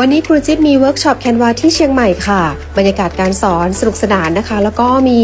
วันนี้ครูจิ๊บมีเวิร์กช็อปแคนวาที่เชียงใหม่ค่ะ บรรยากาศการสอนสนุกสนานนะคะ แล้วก็มี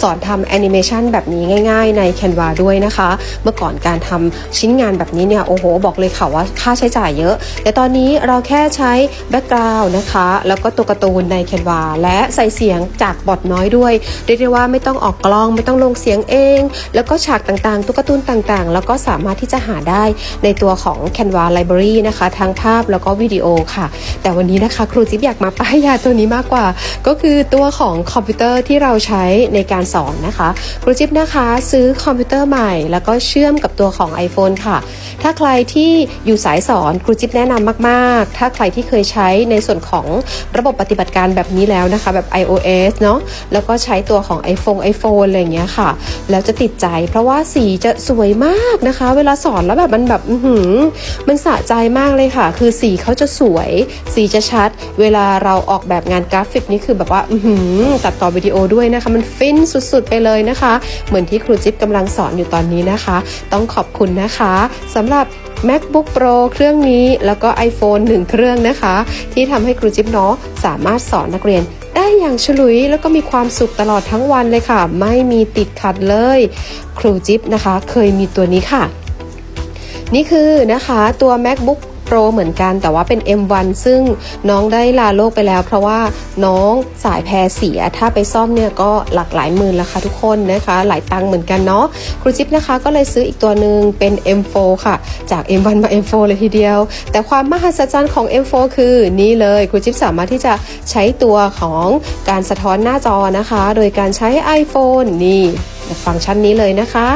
สอนทำแอนิเมชันแบบนี้ง่าย ๆ ในแคนวาด้วยนะคะ เมื่อก่อนการทำชิ้นงานแบบนี้เนี่ยโอ้โห บอกเลยค่ะว่าค่าใช้จ่ายเยอะ แต่ตอนนี้เราแค่ใช้แบ็กกราวน์นะคะ แล้วก็ตัวการ์ตูนในแคนวาและใส่เสียงจากบอทน้อยด้วยเรียกได้ว่าไม่ต้องออกกล้องไม่ต้องลงเสียงเอง แล้วก็ฉากต่างๆตัวการ์ตูนต่างๆ แล้วก็สามารถที่จะหาได้ในตัวของ Canva Library นะคะทั้งภาพแล้วก็วิดีโอค่ะแต่วันนี้นะคะครูจิ๊บอยากมาป้ายยาตัวนี้มากกว่า ก็คือตัวของคอมพิวเตอร์ที่เราใช้ในการสอนนะคะครูจิ๊บนะคะ ซื้อคอมพิวเตอร์ใหม่ แล้วก็เชื่อมกับตัวของ iPhone ค่ะ ถ้าใครที่อยู่สายสอนครูจิ๊บแนะนำมากๆ ถ้าใครที่เคยใช้ในส่วนของระบบปฏิบัติการแบบนี้แล้วนะคะ แบบ iOS เนาะแล้วก็ใช้ตัวของ iPhone iPhone อะไรอย่างเงี้ยค่ะ แล้วจะติดใจ เพราะว่าสีจะสวยมากนะคะ เวลาสอนแล้วแบบมันแบบอื้อหือมันสะใจมากเลยค่ะ คือสีเขาจะสวยสีจะชัด เวลาเราออกแบบงานกราฟิกนี่คือแบบว่าตัดต่อวิดีโอด้วยนะคะ มันฟินสุดๆไปเลยนะคะ เหมือนที่ครูจิ๊บกำลังสอนอยู่ตอนนี้นะคะ ต้องขอบคุณนะคะสำหรับ MacBook Pro เครื่องนี้แล้วก็ iPhone 1 เครื่องนะคะ ที่ทำให้ครูจิ๊บเนาะสามารถสอนนักเรียนได้อย่างฉลุยแล้วก็มีความสุขตลอดทั้งวันเลยค่ะ ไม่มีติดขัดเลย ครูจิ๊บนะคะ เคยมีตัวนี้ค่ะ นี่คือนะคะตัว MacBook Pro เหมือนกัน แต่ว่าเป็น M1 ซึ่งน้องได้ลาโลกไปแล้ว เพราะว่าน้องสายแพรเสีย ถ้าไปซ่อมเนี่ยก็หลักหลายหมื่นแล้วค่ะทุกคนนะคะ หลายตังค์เหมือนกันเนาะครูจิ๊บนะคะก็เลยซื้ออีกตัวหนึ่งเป็น M4 ค่ะ จาก M1 มา M4 เลยทีเดียว แต่ความมหัศจรรย์ของ M4 คือนี่เลยครูจิ๊บสามารถที่จะใช้ตัวของการสะท้อนหน้าจอนะคะ โดยการใช้ iPhone นี่ ฟังก์ชันนี้เลยนะคะ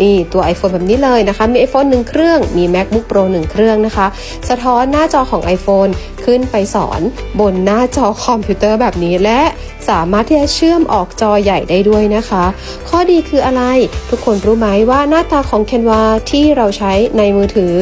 นี่ตัว iPhone แบบนี้เลยนะคะ มี iPhone 1 เครื่อง มี MacBook Pro 1 เครื่องนะคะ สะท้อนหน้าจอของ iPhone ขึ้นไปสอนบนหน้าจอคอมพิวเตอร์แบบนี้และสามารถที่จะเชื่อมออกจอใหญ่ได้ด้วยนะคะ ข้อดีคืออะไร ทุกคนรู้ไหมว่าหน้าตาของ Canva ที่เราใช้ในมือถือ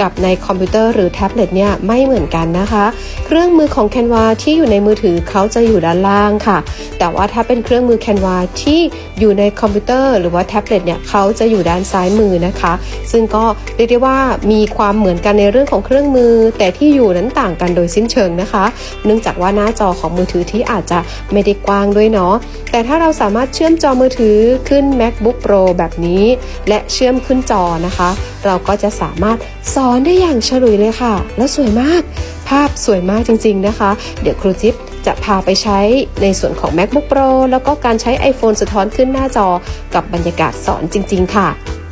กับในคอมพิวเตอร์หรือแท็บเล็ตเนี่ยไม่เหมือนกันนะคะ เครื่องมือของ Canva ที่อยู่ในมือถือเขาจะอยู่ด้านล่างค่ะ แต่ว่าถ้าเป็นเครื่องมือ Canva ที่อยู่ในคอมพิวเตอร์หรือว่าแท็บเล็ตเนี่ยเขาจะอยู่ด้านซ้ายมือนะคะ ซึ่งก็เรียกได้ว่ามีความเหมือนกันในเรื่องของเครื่องมือ แต่ที่อยู่นั้นต่างกันโดยสิ้นเชิงนะคะ เนื่องจากว่าหน้าจอของมือถือที่อาจจะไม่ได้กว้างด้วยเนาะแต่ถ้าเราสามารถเชื่อมจอมือถือขึ้น MacBook Pro แบบนี้ และเชื่อมขึ้นจอนะคะ เราก็จะสามารถสออนได้อย่างฉลุยเลยค่ะ แล้วสวยมาก ภาพสวยมากจริง ๆนะคะ เดี๋ยวครูจิ๊บจะพาไปใช้ในส่วนของ MacBook Pro แล้วก็การใช้ iPhone สะท้อนขึ้นหน้าจอกับบรรยากาศสอนจริง ๆ ค่ะ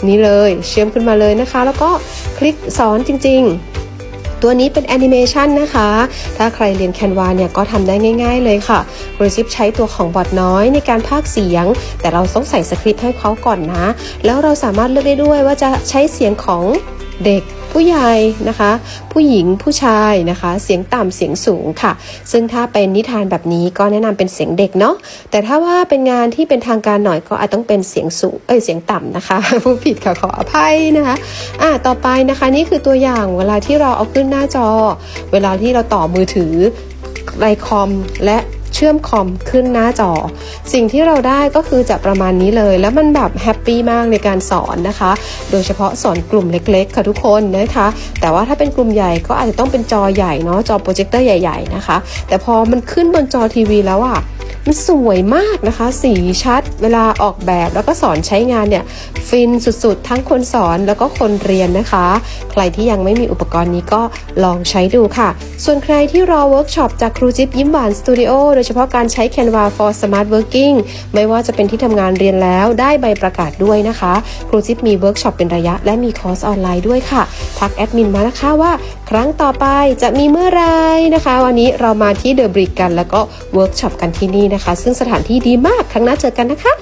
นี่เลยเชื่อมขึ้นมาเลยนะคะ แล้วก็คลิกสอนจริง ๆตัวนี้เป็นแอนิเมชันนะคะ ถ้าใครเรียน Canva เนี่ยก็ทำได้ง่าย ๆ เลยค่ะโรซิปใช้ตัวของบอทน้อยในการพากเสียง แต่เราต้องใส่สคริปต์ให้เขาก่อนนะ แล้วเราสามารถเลือกได้ด้วยว่าจะใช้เสียงของเด็ก ผู้ใหญ่นะคะ ผู้หญิงผู้ชายนะคะ เสียงต่ำเสียงสูงค่ะ ซึ่งถ้าเป็นนิทานแบบนี้ก็แนะนำเป็นเสียงเด็กเนาะแต่ถ้าว่าเป็นงานที่เป็นทางการหน่อยก็อาจต้องเป็นเสียงสูงเอ้ยเสียงต่ำนะคะผู้ผิดค่ะขออภัยนะคะอ่าต่อไปนะคะนี่คือตัวอย่างเวลาที่เราเอาขึ้นหน้าจอ เวลาที่เราต่อมือถือในคอมและ เชื่อมคอมขึ้นหน้าจอ สิ่งที่เราได้ก็คือจะประมาณนี้เลย แล้วมันแบบแฮปปี้มากในการสอนนะคะ โดยเฉพาะสอนกลุ่มเล็ก ๆ ค่ะทุกคนนะคะ แต่ว่าถ้าเป็นกลุ่มใหญ่ก็อาจจะต้องเป็นจอใหญ่เนาะจอโปรเจคเตอร์ใหญ่ ๆ นะคะ แต่พอมันขึ้นบนจอทีวีแล้วอะ มันสวยมากนะคะ สีชัด เวลาออกแบบแล้วก็สอนใช้งานเนี่ย ฟินสุดๆ ทั้งคนสอนแล้วก็คนเรียนนะคะ ใครที่ยังไม่มีอุปกรณ์นี้ก็ลองใช้ดูค่ะ ส่วนใครที่รอเวิร์กช็อปจากครูจิ๊บยิ้มหวานสตูดิโอโดยเฉพาะการใช้ Canva for Smart Working ไม่ว่าจะเป็นที่ทำงานเรียนแล้วได้ใบประกาศด้วยนะคะ ครูจิ๊บมีเวิร์กช็อปเป็นระยะ และมีคอร์สออนไลน์ด้วยค่ะ ทักแอดมินมานะคะว่า ครั้งต่อไปจะมีเมื่อไรนะคะ วันนี้เรามาที่เดอะบริกกัน แล้วก็เวิร์กช็อปกันที่นี่นะนะคะ ซึ่งสถานที่ดีมาก ครั้งหน้าเจอกันนะคะ